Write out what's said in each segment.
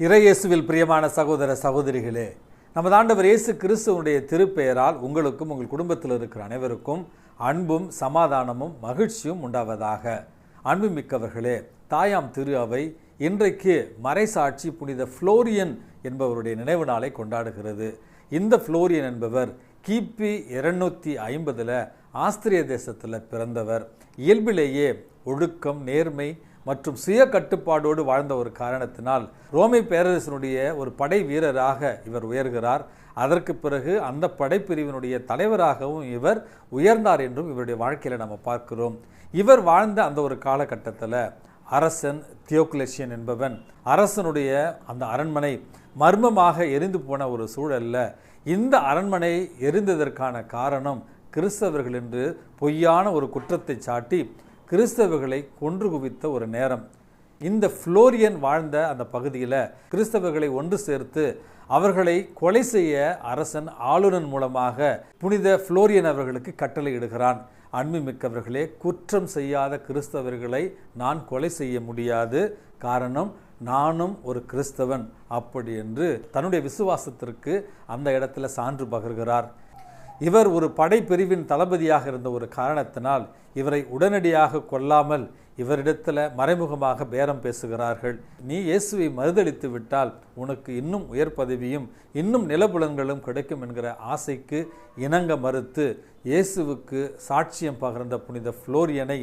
இறையேசுவில் பிரியமான சகோதர சகோதரிகளே நமது ஆண்டவர் இயேசு கிறிஸ்துவனுடைய திருப்பெயரால் உங்களுக்கும் உங்கள் குடும்பத்தில் இருக்கிற அனைவருக்கும் அன்பும் சமாதானமும் மகிழ்ச்சியும் உண்டாவதாக. அன்புமிக்கவர்களே தாயாம் திரு அவை இன்றைக்கு மறைசாட்சி புனித ஃப்ளோரியன் என்பவருடைய நினைவு நாளை கொண்டாடுகிறது. இந்த ஃப்ளோரியன் என்பவர் கிபி இருநூற்றி ஐம்பதுல ஆஸ்திரிய தேசத்தில் பிறந்தவர். இயல்பிலேயே ஒழுக்கம் நேர்மை மற்றும் சுய கட்டுப்பாடோடு வாழ்ந்த ஒரு காரணத்தினால் ரோமை பேரரசனுடைய ஒரு படை வீரராக இவர் உயர்கிறார். அதற்கு பிறகு அந்த படைப்பிரிவினுடைய தலைவராகவும் இவர் உயர்ந்தார் என்றும் இவருடைய வாழ்க்கையில் நம்ம பார்க்கிறோம். இவர் வாழ்ந்த அந்த ஒரு காலகட்டத்தில் அரசன் தியோக்லேஷியன் என்பவன் அரசனுடைய அந்த அரண்மனை மர்மமாக எரிந்து போன ஒரு சூழலில் இந்த அரண்மனை எரிந்ததற்கான காரணம் கிறிஸ்தவர்கள் என்று பொய்யான ஒரு குற்றத்தை சாட்டி கிறிஸ்தவர்களை கொன்று குவித்த ஒரு நேரம். இந்த ஃப்ளோரியன் வாழ்ந்த அந்த பகுதியில் கிறிஸ்தவர்களை ஒன்று சேர்த்து அவர்களை கொலை செய்ய அரசன் ஆளுநர் மூலமாக புனித ஃப்ளோரியன் அவர்களுக்கு கட்டளையிடுகிறான் அன்புமிக்கவர்களே குற்றம் செய்யாத கிறிஸ்தவர்களை நான் கொலை செய்ய முடியாது. காரணம் நானும் ஒரு கிறிஸ்தவன். அப்படி என்று தன்னுடைய விசுவாசத்திற்கு அந்த இடத்துல சான்று பகர்கிறார். இவர் ஒரு படைப்பிரிவின் தளபதியாக இருந்த ஒரு காரணத்தினால் இவரை உடனடியாக கொல்லாமல் இவரிடத்தில் மறைமுகமாக பேரம் பேசுகிறார்கள். நீ இயேசுவை மறுதளித்து விட்டால் உனக்கு இன்னும் உயர் பதவியும் இன்னும் நிலபுலன்களும் கிடைக்கும் என்கிற ஆசைக்கு இணங்க மறுத்து இயேசுவுக்கு சாட்சியம் பகர்ந்த புனித ஃப்ளோரியனை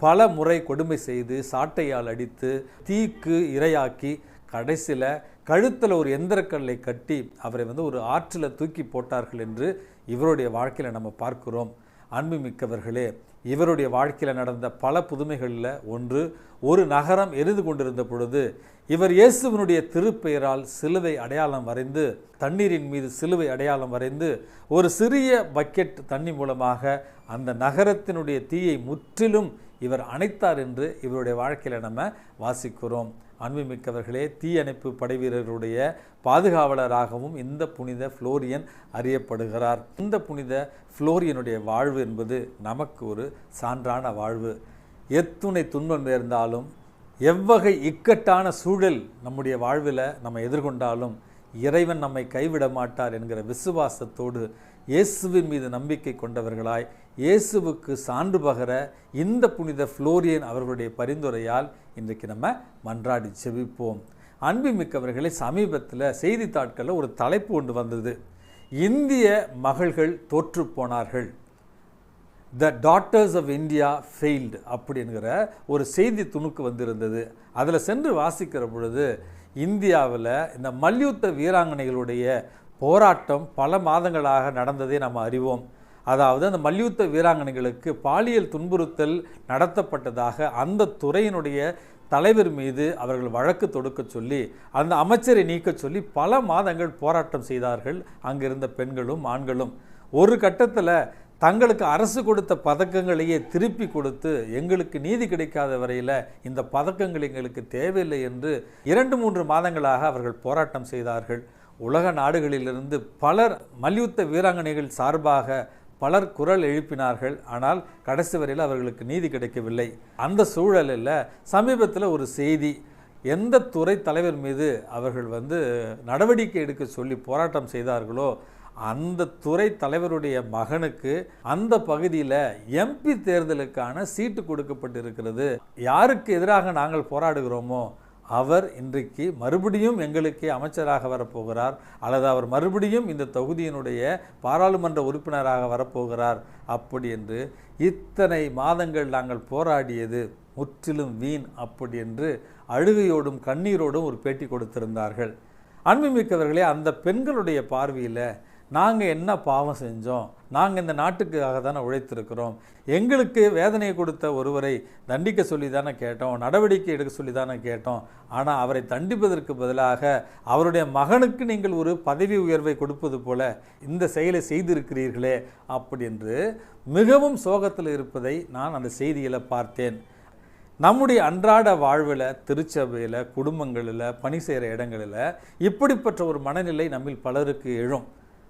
பல முறை கொடுமை செய்து சாட்டையால் அடித்து தீக்கு இரையாக்கி கடைசியில் கழுத்தில் ஒரு எந்திரக்கல்லை கட்டி அவரை வந்து ஒரு ஆற்றில் தூக்கி போட்டார்கள் என்று இவருடைய வாழ்க்கையில் நம்ம பார்க்கிறோம். அன்புமிக்கவர்களே இவருடைய வாழ்க்கையில் நடந்த பல புதுமைகளில் ஒன்று ஒரு நகரம் எரிந்து கொண்டிருந்த பொழுது இவர் இயேசுவனுடைய திருப்பெயரால் சிலுவை அடையாளம் வரைந்து தண்ணீரின் மீது சிலுவை அடையாளம் வரைந்து ஒரு சிறிய பக்கெட் தண்ணி மூலமாக அந்த நகரத்தினுடைய தீயை முற்றிலும் இவர் அணைத்தார் என்று இவருடைய வாழ்க்கையில் நம்ம வாசிக்கிறோம். அன்புமிக்கவர்களே தீயணைப்பு படைவீரர்களுடைய பாதுகாவலராகவும் இந்த புனித ஃப்ளோரியன் அறியப்படுகிறார். இந்த புனித ஃப்ளோரியனுடைய வாழ்வு என்பது நமக்கு ஒரு சான்றான வாழ்வு. எத்துணை துன்பம் நேர்ந்தாலும் எவ்வகை இக்கட்டான சூழல் நம்முடைய வாழ்வில் நம்ம எதிர்கொண்டாலும் இறைவன் நம்மை கைவிட மாட்டார் என்கிற விசுவாசத்தோடு இயேசுவின் மீது நம்பிக்கை கொண்டவர்களாய் இயேசுவுக்கு சான்று பகர இந்த புனித ஃப்ளோரியன் அவர்களுடைய பரிந்துரையால் இன்றைக்கு நம்ம மன்றாடி செவிப்போம் அன்புமிக்கவர்களை சமீபத்தில் செய்தித்தாட்களில் ஒரு தலைப்பு ஒன்று வந்தது. இந்திய மகள்கள் தோற்று போனார்கள். The daughters of India failed அப்படிங்கிற ஒரு செய்தி துணுக்கு வந்திருந்தது. அதில் சென்று வாசிக்கிற பொழுது இந்தியாவில் இந்த மல்யுத்த வீராங்கனைகளுடைய போராட்டம் பல மாதங்களாக நடந்ததை நம்ம அறிவோம். அதாவது அந்த மல்யுத்த வீராங்கனைகளுக்கு பாலியல் துன்புறுத்தல் நடத்தப்பட்டதாக அந்த துறையினுடைய தலைவர் மீது அவர்கள் வழக்கு தொடுக்க சொல்லி அந்த அமைச்சரை நீக்க சொல்லி பல மாதங்கள் போராட்டம் செய்தார்கள். அங்கிருந்த பெண்களும் ஆண்களும் ஒரு கட்டத்தில் தங்களுக்கு அரசு கொடுத்த பதக்கங்களையே திருப்பி கொடுத்து எங்களுக்கு நீதி கிடைக்காத வரையில் இந்த பதக்கங்கள் எங்களுக்கு தேவையில்லை என்று இரண்டு மூன்று மாதங்களாக அவர்கள் போராட்டம் செய்தார்கள். உலக நாடுகளிலிருந்து பலர் மல்யுத்த வீராங்கனைகள் சார்பாக பலர் குரல் எழுப்பினார்கள் ஆனால் கடைசி வரையில் அவர்களுக்கு நீதி கிடைக்கவில்லை. அந்த சூழலில் சமீபத்தில் ஒரு செய்தி எந்த துறை தலைவர் மீது அவர்கள் வந்து நடவடிக்கை எடுக்க சொல்லி போராட்டம் செய்தார்களோ அந்த துறை தலைவருடைய மகனுக்கு அந்த பகுதியில் எம்பி தேர்தலுக்கான சீட்டு கொடுக்கப்பட்டிருக்கிறது. யாருக்கு எதிராக நாங்கள் போராடுகிறோமோ அவர் இன்றைக்கு மறுபடியும் எங்களுக்கே அமைச்சராக வரப்போகிறார் அல்லது அவர் மறுபடியும் இந்த தொகுதியினுடைய பாராளுமன்ற உறுப்பினராக வரப்போகிறார் அப்படி என்று இத்தனை மாதங்கள் நாங்கள் போராடியது முற்றிலும் வீண் அப்படி என்று அழுகையோடும் கண்ணீரோடும் ஒரு பேட்டி கொடுத்திருந்தார்கள். அன்புமிக்கவர்களே அந்த பெண்களுடைய பார்வையில் நாங்கள் என்ன பாவம் செஞ்சோம்? நாங்கள் இந்த நாட்டுக்காக தானே உழைத்திருக்கிறோம்? எங்களுக்கு வேதனையை கொடுத்த ஒருவரை தண்டிக்க சொல்லி தானே கேட்டோம்? நடவடிக்கை எடுக்க சொல்லி தானே கேட்டோம்? ஆனால் அவரை தண்டிப்பதற்கு பதிலாக அவருடைய மகனுக்கு நீங்கள் ஒரு பதவி உயர்வை கொடுப்பது போல இந்த செயலை செய்திருக்கிறீர்களே அப்படி என்று மிகவும் சோகத்தில் இருப்பதை நான் அந்த செய்தியில் பார்த்தேன். நம்முடைய அன்றாட வாழ்வில் திருச்சபையில் குடும்பங்களில் பணி செய்கிற இடங்களில் இப்படிப்பட்ட ஒரு மனநிலை நம்மில் பலருக்கு எழும்.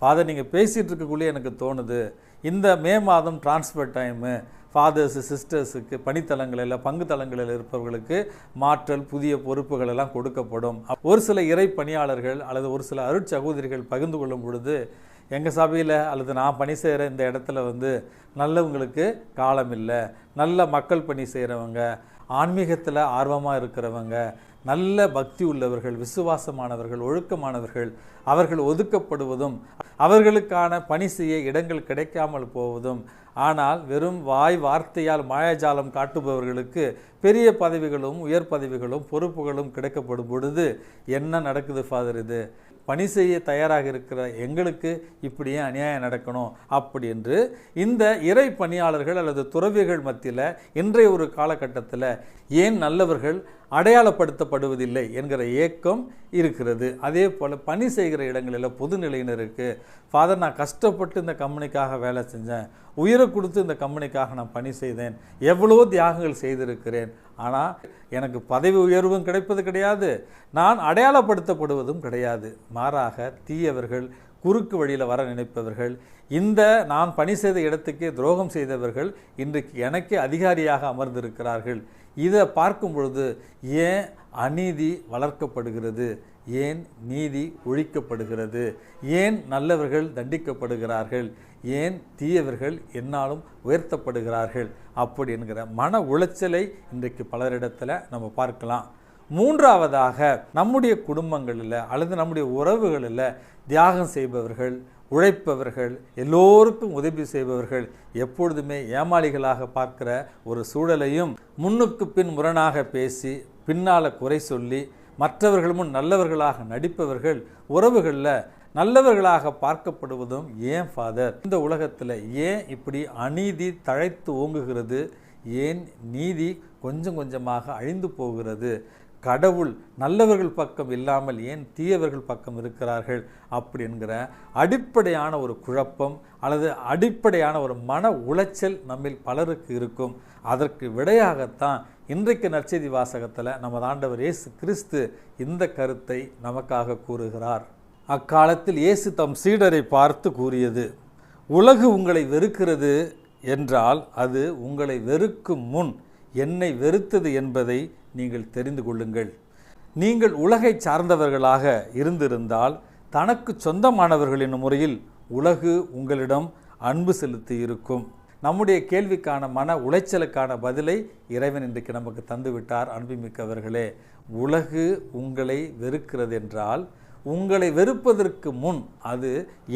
ஃபாதர் நீங்கள் பேசிகிட்டு இருக்கக்குள்ளே எனக்கு தோணுது இந்த மே மாதம் டிரான்ஸ்ஃபர் டைமு ஃபாதர்ஸு சிஸ்டர்ஸுக்கு பணித்தலங்களில் பங்கு தலங்களில் இருப்பவர்களுக்கு மாற்றல் புதிய பொறுப்புகள் எல்லாம் கொடுக்கப்படும். ஒரு சில இறை பணியாளர்கள் அல்லது ஒரு சில அருட்சகோதரிகள் பகிர்ந்து கொள்ளும் பொழுது எங்கள் சபையில் அல்லது நான் பணி செய்கிற இந்த இடத்துல வந்து நல்லவங்களுக்கு காலம் இல்லை நல்ல மக்கள் பணி செய்கிறவங்க ஆன்மீகத்தில் ஆர்வமாக இருக்கிறவங்க நல்ல பக்தி உள்ளவர்கள் விசுவாசமானவர்கள் ஒழுக்கமானவர்கள் அவர்கள் ஒதுக்கப்படுவதும் அவர்களுக்கான பணி செய்ய இடங்கள் கிடைக்காமல் போவதும் ஆனால் வெறும் வாய் வார்த்தையால் மாயாஜாலம் காட்டுபவர்களுக்கு பெரிய பதவிகளும் உயர் பதவிகளும் பொறுப்புகளும் கிடைக்கப்படும் பொழுது என்ன நடக்குது ஃபாதர் இது? பணி செய்ய தயாராக இருக்கிற எங்களுக்கு இப்படியே அநியாயம் நடக்கணும்? அப்படி என்று இந்த இறை பணியாளர்கள் அல்லது துறவிகள் மத்தியில் இன்றைய ஒரு காலகட்டத்தில் ஏன் நல்லவர்கள் அடையாளப்படுத்தப்படுவதில்லை என்கிற ஏக்கம் இருக்கிறது. அதே போல் பணி செய்கிற இடங்களில் பொதுநிலையினருக்கு ஃபாதர் நான் கஷ்டப்பட்டு இந்த கம்பெனிக்காக வேலை செஞ்சேன். உயிரை கொடுத்து இந்த கம்பெனிக்காக நான் பணி செய்தேன். எவ்வளோ தியாகங்கள் செய்திருக்கிறேன். ஆனால் எனக்கு பதவி உயர்வும் கிடைப்பது கிடையாது. நான் அடையாளப்படுத்தப்படுவதும் கிடையாது. மாறாக தீயவர்கள் குறுக்கு வழியில் வர நினைப்பவர்கள் இந்த நான் பணி செய்த இடத்துக்கே துரோகம் செய்தவர்கள் இன்றைக்கு எனக்கே அதிகாரியாக அமர்ந்திருக்கிறார்கள். இதை பார்க்கும் பொழுது ஏன் அநீதி வளர்க்கப்படுகிறது? ஏன் நீதி ஒழிக்கப்படுகிறது? ஏன் நல்லவர்கள் தண்டிக்கப்படுகிறார்கள்? ஏன் தீயவர்கள் என்னாலும் உயர்த்தப்படுகிறார்கள்? அப்படி என்கிற மன உளைச்சலை இன்றைக்கு பலரிடத்தில் நம்ம பார்க்கலாம். மூன்றாவதாக நம்முடைய குடும்பங்களில் அல்லது நம்முடைய உறவுகளில் தியாகம் செய்பவர்கள் உழைப்பவர்கள் எல்லோருக்கும் உதவி செய்பவர்கள் எப்பொழுதுமே ஏமாளிகளாக பார்க்கிற ஒரு சூழலையும் முன்னுக்கு பின் முரணாக பேசி பின்னால் குறை சொல்லி மற்றவர்கள் முன் நல்லவர்களாக நடிப்பவர்கள் உறவுகளில் நல்லவர்களாக பார்க்கப்படுவதும் ஏன் ஃபாதர் இந்த உலகத்தில் ஏன் இப்படி அநீதி தழைத்து ஓங்குகிறது? ஏன் நீதி கொஞ்சம் கொஞ்சமாக அழிந்து போகிறது? கடவுள் நல்லவர்கள் பக்கம் இல்லாமல் ஏன் தீயவர்கள் பக்கம் இருக்கிறார்கள் அப்படி என்கிற அடிப்படையான ஒரு குழப்பம் அல்லது அடிப்படையான ஒரு மன உளைச்சல் நம்மில் பலருக்கு இருக்கும். அதற்கு விடையாகத்தான் இன்றைக்கு நற்செய்தி வாசகத்தில் நமது ஆண்டவர் இயேசு கிறிஸ்து இந்த கருத்தை நமக்காக கூறுகிறார். அக்காலத்தில் இயேசு தம் சீடரை பார்த்து கூறியது உலகு உங்களை வெறுக்கிறது என்றால் அது உங்களை வெறுக்கும் முன் என்னை வெறுத்தது என்பதை நீங்கள் தெரிந்து கொள்ளுங்கள். நீங்கள் உலகை சார்ந்தவர்களாக இருந்திருந்தால் தனக்கு சொந்தமானவர்கள் என்னும் முறையில் உலகு உங்களிடம் அன்பு செலுத்தி இருக்கும். நம்முடைய கேள்விக்கான மன உளைச்சலுக்கான பதிலை இறைவன் இன்றைக்கு நமக்கு தந்துவிட்டார் அன்புமிக்கவர்களே. உலகு உங்களை வெறுக்கிறது என்றால் உங்களை வெறுப்பதற்கு முன் அது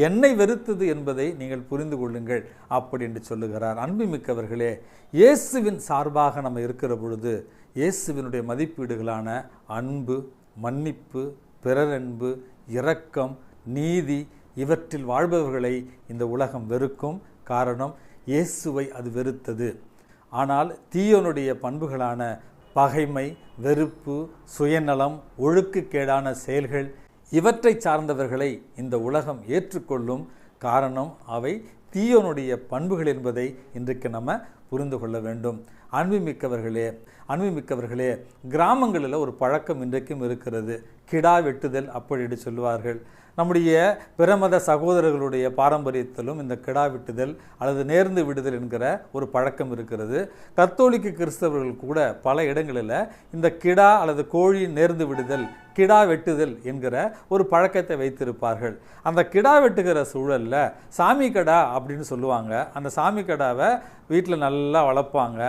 என்னை வெறுத்தது என்பதை நீங்கள் புரிந்து கொள்ளுங்கள் அப்படி என்று சொல்லுகிறார். அன்புமிக்கவர்களே இயேசுவின் சார்பாக நம்ம இருக்கிற பொழுது இயேசுவினுடைய மதிப்பீடுகளான அன்பு மன்னிப்பு பிறரன்பு இரக்கம் நீதி இவற்றில் வாழ்பவர்களை இந்த உலகம் வெறுக்கும் காரணம் இயேசுவை அது வெறுத்தது. ஆனால் தீயோனுடைய பண்புகளான பகைமை வெறுப்பு சுயநலம் ஒழுக்குக்கேடான செயல்கள் இவற்றை சார்ந்தவர்களை இந்த உலகம் ஏற்றுக்கொள்ளும் காரணம் அவை தீயோனுடைய பண்புகள் என்பதை இன்றைக்கு நம்ம புரிந்து கொள்ள வேண்டும். அன்புமிக்கவர்களே அன்புமிக்கவர்களே கிராமங்களில் ஒரு பழக்கம் இன்றைக்கும் இருக்கிறது. கிடா வெட்டுதல் அப்படி சொல்லுவார்கள். நம்முடைய பிரமத சகோதரர்களுடைய பாரம்பரியத்திலும் இந்த கிடா வெட்டுதல் அல்லது நேர்ந்து விடுதல் என்கிற ஒரு பழக்கம் இருக்கிறது. கத்தோலிக்க கிறிஸ்தவர்கள் கூட பல இடங்களில் இந்த கிடா அல்லது கோழி நேர்ந்து விடுதல் கிடா வெட்டுதல் என்கிற ஒரு பழக்கத்தை வைத்திருப்பார்கள். அந்த கிடா வெட்டுகிற சூழலில் சாமி கடா அப்படின்னு சொல்லுவாங்க. அந்த சாமி கடாவை வீட்டில் நல்லா வளர்ப்பாங்க.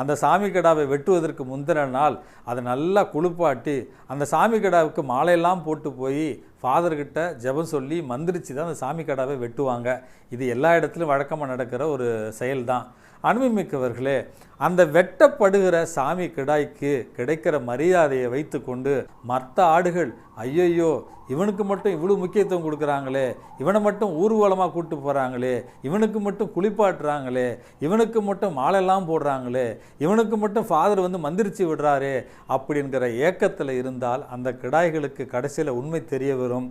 அந்த சாமி கடாவை வெட்டுவதற்கு முந்தின நாள் அதை நல்லா குளிப்பாட்டி அந்த சாமி கடாவுக்கு மாலையெல்லாம் போட்டு போய் ஃபாதர்கிட்ட ஜெபம் சொல்லி மந்திரிச்சு தான் அந்த சாமி கடாவை வெட்டுவாங்க. இது எல்லா இடத்துலையும் வழக்கமாக நடக்கிற ஒரு செயல்தான். அன்புமிக்கவர்களே அந்த வெட்டப்படுகிற சாமி கிடாய்க்கு கிடைக்கிற மரியாதையை வைத்துக்கொண்டு மற்ற ஆடுகள் ஐயையோ இவனுக்கு மட்டும் இவ்வளோ முக்கியத்துவம் கொடுக்குறாங்களே இவனை மட்டும் ஊர்வலமாக கூப்பிட்டு போகிறாங்களே இவனுக்கு மட்டும் குளிப்பாட்டுறாங்களே இவனுக்கு மட்டும் மாலையெல்லாம் போடுறாங்களே இவனுக்கு மட்டும் ஃபாதர் வந்து மந்திரிச்சு விடுறாரே அப்படிங்கிற ஏக்கத்தில் இருந்தால் அந்த கிடாய்களுக்கு கடைசியில் உண்மை தெரிய வரும்.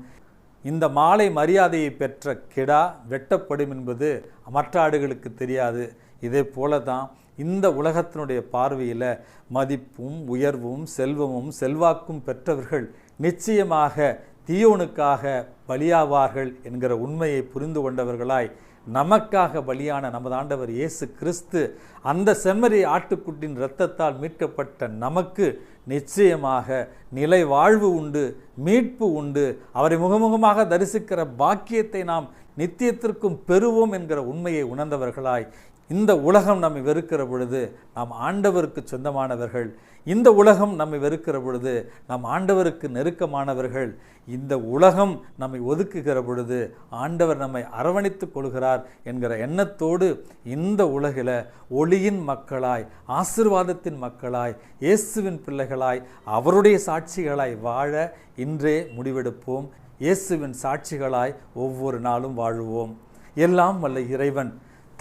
இந்த மாலை மரியாதையை பெற்ற கிடா வெட்டப்படும் என்பது மற்ற ஆடுகளுக்கு தெரியாது. இதே போல தான் இந்த உலகத்தினுடைய பார்வையில் மதிப்பும் உயர்வும் செல்வமும் செல்வாக்கும் பெற்றவர்கள் நிச்சயமாக தீயோனுக்காக பலியாவார்கள் என்கிற உண்மையை புரிந்து கொண்டவர்களாய் நமக்காக பலியான நமது ஆண்டவர் இயேசு கிறிஸ்து அந்த செம்மறி ஆட்டுக்குட்டின் இரத்தத்தால் மீட்கப்பட்ட நமக்கு நிச்சயமாக நிலை வாழ்வு உண்டு மீட்பு உண்டு. அவரை முகமுகமாக தரிசிக்கிற பாக்கியத்தை நாம் நித்தியத்திற்கும் பெறுவோம் என்கிற உண்மையை உணர்ந்தவர்களாய் இந்த உலகம் நம்மை வெறுக்கிற பொழுது நாம் ஆண்டவருக்கு சொந்தமானவர்கள். இந்த உலகம் நம்மை வெறுக்கிற பொழுது நாம் ஆண்டவருக்கு நெருக்கமானவர்கள். இந்த உலகம் நம்மை ஒதுக்குகிற பொழுது ஆண்டவர் நம்மை அரவணைத்துக் கொள்கிறார் என்கிற எண்ணத்தோடு இந்த உலகில் ஒளியின் மக்களாய் ஆசிர்வாதத்தின் மக்களாய் இயேசுவின் பிள்ளைகளாய் அவருடைய சாட்சிகளாய் வாழ இன்றே முடிவெடுப்போம். இயேசுவின் சாட்சிகளாய் ஒவ்வொரு நாளும் வாழுவோம். எல்லாம் வல்ல இறைவன்.